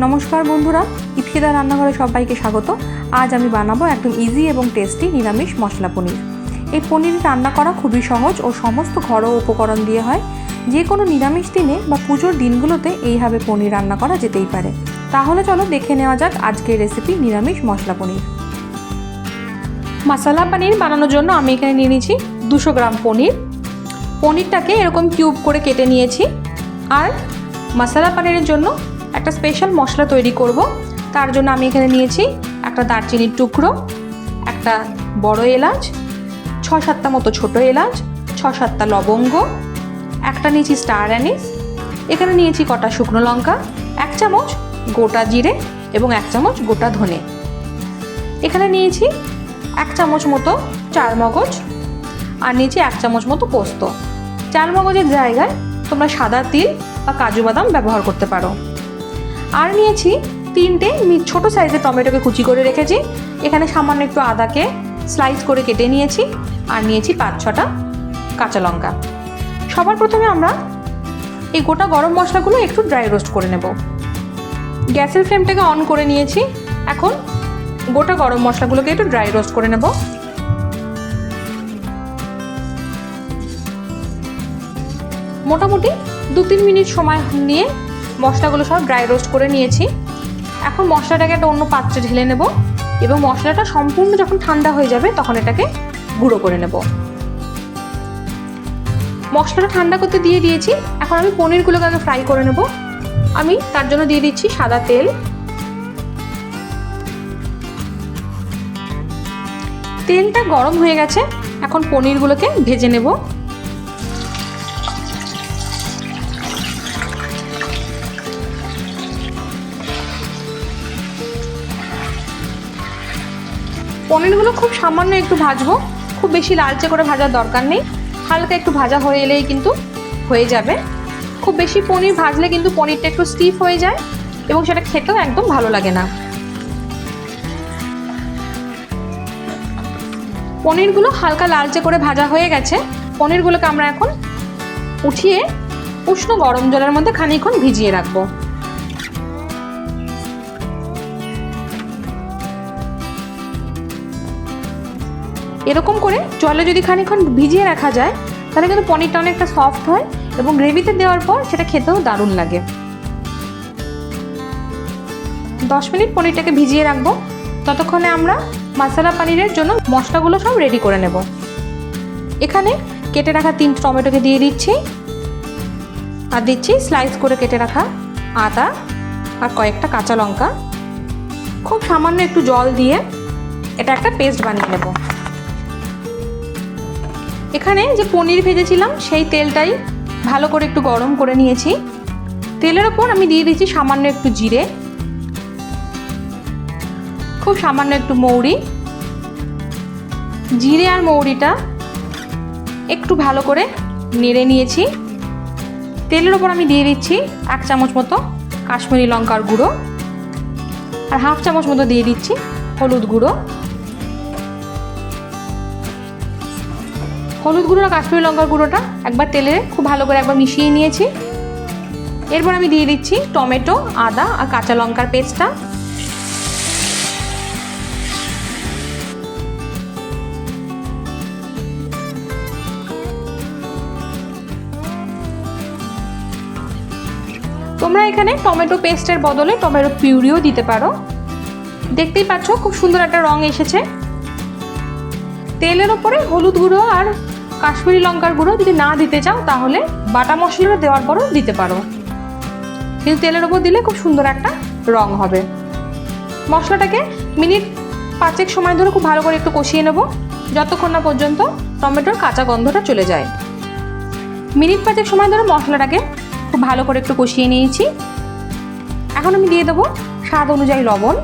নমস্কার বন্ধুরা, ইফিদা রান্নাঘরে সবাইকে স্বাগত। আজ আমি বানাবো একদম ইজি এবং টেস্টি নিরামিষ মশলা পনির। এই পনির রান্না করা খুবই সহজ ও সমস্ত ঘরোয়া উপকরণ দিয়ে হয়। যে কোনো নিরামিষ দিনে বা পুজোর দিনগুলোতে এইভাবে পনির রান্না করা যেতেই পারে। তাহলে চলো দেখে নেওয়া যাক আজকের রেসিপি নিরামিষ মশলা পনির। মশলা পনির বানানোর জন্য আমি এখানে নিয়ে নিয়েছি দুশো গ্রাম পনির। পনিরটাকে এরকম কিউব করে কেটে নিয়েছি। আর মশলা পনিরের জন্য একটা স্পেশাল মশলা তৈরি করব। তার জন্য আমি এখানে নিয়েছি একটা দারচিনির টুকরো, একটা বড় এলাচ ছ সাতটা মতো ছোট এলাচ ছ সাতটা লবঙ্গ, একটা নিয়েছি স্টার অ্যানিস এখানে নিয়েছি কটা শুকনো লঙ্কা, এক চামচ গোটা জিরে এবং এক চামচ গোটা ধনে। এখানে নিয়েছি এক চামচ মতো চার মগজ আর নিয়েছি এক চামচ মতো পোস্ত। চার মগজের জায়গায় তোমরা সাদা তিল বা কাজু বাদাম ব্যবহার করতে পারো। আর নিয়েছি তিনটে ছোট সাইজের টমেটোকে কুচি করে রেখেছি। এখানে সামান্য একটু আদাকে স্লাইস করে কেটে নিয়েছি আর নিয়েছি পাঁচ ছটা কাঁচা লঙ্কা। সবার প্রথমে আমরা এই গোটা গরম মশলাগুলো একটু ড্রাই রোস্ট করে নেব। গ্যাসের ফ্লেমটাকে অন করে নিয়েছি। এখন গোটা গরম মশলাগুলোকে একটু ড্রাই রোস্ট করে নেব। মোটামুটি দু তিন মিনিট সময় নিয়ে মশলাগুলো সব ড্রাই রোস্ট করে নিয়েছি। এখন মশলাটাকে একটা অন্য পাত্রে ঢেলে নেব এবং মশলাটা সম্পূর্ণ যখন ঠান্ডা হয়ে যাবে তখন এটাকে গুঁড়ো করে নেব। মশলাটা ঠান্ডা করতে দিয়ে দিয়েছি। এখন আমি পনিরগুলোকে আগে ফ্রাই করে নেব। আমি তার জন্য দিয়ে দিচ্ছি সাদা তেল। তেলটা গরম হয়ে গেছে। এখন পনিরগুলোকে ভেজে নেব। পনিরগুলো খুব সামান্য একটু ভাজবো। খুব বেশি লালচে করে ভাজার দরকার নেই। হালকা একটু ভাজা হয়ে এলেই কিন্তু হয়ে যাবে। খুব বেশি পনির ভাজলে কিন্তু পনিরটা একটু স্টিফ হয়ে যায় এবং সেটা খেতেও একদম ভালো লাগে না। পনিরগুলো হালকা লালচে করে ভাজা হয়ে গেছে। পনিরগুলোকে আমরা এখন উঠিয়ে উষ্ণ গরম জলের মধ্যে খানিকক্ষণ ভিজিয়ে রাখব। এরকম করে জলে যদি খানিকক্ষণ ভিজিয়ে রাখা যায়, তাহলে কিন্তু পনিরটা অনেকটা সফট হয় এবং গ্রেভিতে দেওয়ার পর সেটা খেতেও দারুণ লাগে। দশ মিনিট পনিরটাকে ভিজিয়ে রাখব। ততক্ষণে আমরা মশলা পনিরের জন্য মশলাগুলো সব রেডি করে নেব। এখানে কেটে রাখা তিন টমেটোকে দিয়ে দিচ্ছি। আর দিচ্ছি স্লাইস করে কেটে রাখা আদা আর কয়েকটা কাঁচা লঙ্কা। খুব সামান্য একটু জল দিয়ে এটা একটা পেস্ট বানিয়ে নেব। এখানে যে পনির ভেজেছিলাম, সেই তেলটাই ভালো করে একটু গরম করে নিয়েছি। তেলের ওপর আমি দিয়ে দিচ্ছি সামান্য একটু জিরে, খুব সামান্য একটু মৌরি। জিরে আর মৌরিটা একটু ভালো করে নেড়ে নিয়েছি। তেলের ওপর আমি দিয়ে দিচ্ছি এক চামচ মতো কাশ্মীরি লঙ্কার গুঁড়ো। আর হাফ চামচ মতো দিয়ে দিচ্ছি হলুদ গুঁড়ো। হলুদ গুঁড়ো আর কাশ্মীরি লঙ্কার গুঁড়োটা একবার তেলে খুব ভালো করে একবার মিশিয়ে নিয়েছি। এরপর আমি দিয়ে দিচ্ছি টমেটো, আদা আর কাঁচা লঙ্কার পেস্টটা। তোমরা এখানে টমেটো পেস্টের বদলে টমেটো পিউরিও দিতে পারো। দেখতেই পাচ্ছ খুব সুন্দর একটা রং এসেছে। তেলের ওপরে হলুদ গুঁড়ো আর কাশ্মীরি লঙ্কার গুঁড়ো যদি না দিতে চাও, তাহলে বাটা মশলাটা দেওয়ার পরও দিতে পারো। কিন্তু তেলের ওপর দিলে খুব সুন্দর একটা রং হবে। মশলাটাকে মিনিট পাঁচেক সময় ধরে খুব ভালো করে একটু কষিয়ে নেব, যতক্ষণ না পর্যন্ত টমেটোর কাঁচা গন্ধটা চলে যায়। মিনিট পাঁচেক সময় ধরে মশলাটাকে খুব ভালো করে একটু কষিয়ে নিয়েছি। এখন আমি দিয়ে দেবো স্বাদ অনুযায়ী লবণ।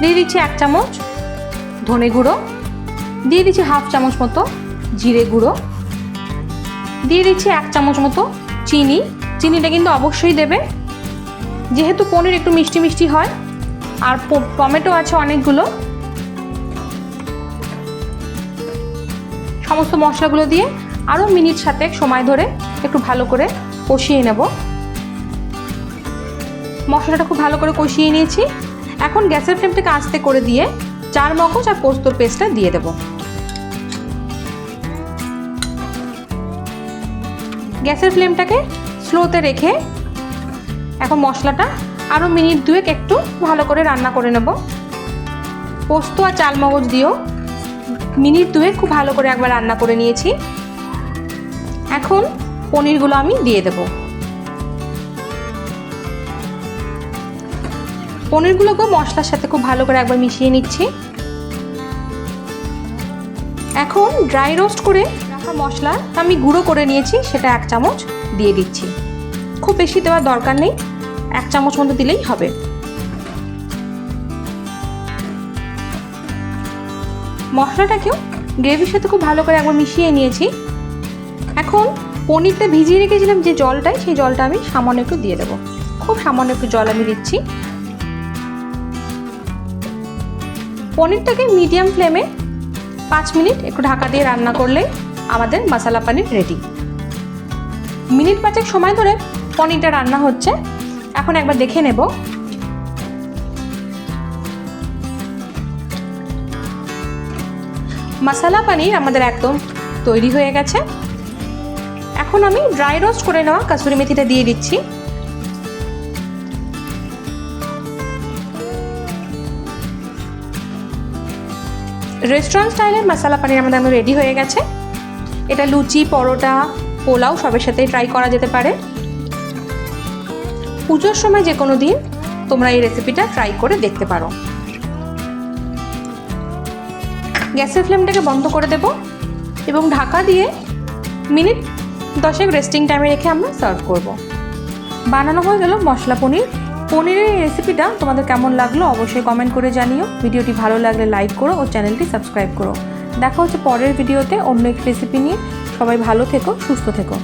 দিয়ে দিচ্ছি এক চামচ ধনে গুঁড়ো। দিয়ে দিচ্ছি হাফ চামচ মতো জিরে গুঁড়ো। দিয়ে দিচ্ছি এক চামচ মতো চিনি। চিনিটা কিন্তু অবশ্যই দেবে। যেহেতু পনির একটু মিষ্টি মিষ্টি হয়, আর টমেটো আছে অনেকগুলো। সমস্ত মশলাগুলো দিয়ে আরও মিনিট সাথে সময় ধরে একটু ভালো করে কষিয়ে নেব। মশলাটা খুব ভালো করে কষিয়ে নিয়েছি। এখন গ্যাসের ফ্লেমটাকে আস্তে করে দিয়ে চার মগজ আর পোস্তর পেস্টটা দিয়ে দেবো। গ্যাসের ফ্লেমটাকে স্লোতে রেখে এখন মশলাটা আরও মিনিট দুয়েক একটু ভালো করে রান্না করে নেব। পোস্ত আর চাল মগজ দিয়েও মিনিট দুয়েক খুব ভালো করে একবার রান্না করে নিয়েছি। এখন পনিরগুলো আমি দিয়ে দেব। পনিরগুলোকে মশলার সাথে খুব ভালো করে একবার মিশিয়ে নিচ্ছি। এখন ড্রাই রোস্ট করে রাখা মশলা আমি গুঁড়ো করে নিয়েছি, সেটা এক চামচ দিয়ে দিচ্ছি। খুব বেশি দেওয়ার দরকার নেই, এক চামচ মতো দিলেই হবে। মশলাটাকেও গ্রেভির সাথে খুব ভালো করে একবার মিশিয়ে নিয়েছি। এখন পনিরটা ভিজিয়ে রেখেছিলাম যে জলটাই, সেই জলটা আমি সামান্য একটু দিয়ে দেবো। খুব সামান্য একটু জল আমি দিচ্ছি। পনিরটাকে মিডিয়াম ফ্লেমে পাঁচ মিনিট একটু ঢাকা দিয়ে রান্না করলে আমাদের মশলা পানির রেডি মিনিট পাঁচেক সময় ধরে পনিরটা রান্না হচ্ছে। এখন একবার দেখে নেব। মশলা পানির আমাদের একদম তৈরি হয়ে গেছে। এখন আমি ড্রাই রোস্ট করে নেওয়া কাসুরি মেথিটা দিয়ে দিচ্ছি। রেস্টুরেন্ট স্টাইলের মশলা পানির আমাদের রেডি হয়ে গেছে। এটা লুচি, পরোটা, পোলাও সবের সাথেই ট্রাই করা যেতে পারে। পুজোর সময় যে কোনো দিন তোমরা এই রেসিপিটা ট্রাই করে দেখতে পারো। গ্যাসের ফ্লেমটাকে বন্ধ করে দেব এবং ঢাকা দিয়ে মিনিট দশেক রেস্টিং টাইমে রেখে আমরা সার্ভ করব। বানানো হয়ে গেল মশলা পনির। পনিরের এই রেসিপিটা তোমাদের কেমন লাগল অবশ্যই কমেন্ট করে জানিও। ভিডিওটি ভালো লাগলে লাইক করো ও চ্যানেলটি সাবস্ক্রাইব করো। দেখা হচ্ছে পরের ভিডিওতে অন্য একটি রেসিপি নিয়ে। সবাই ভালো থেকো সুস্থ থেকো।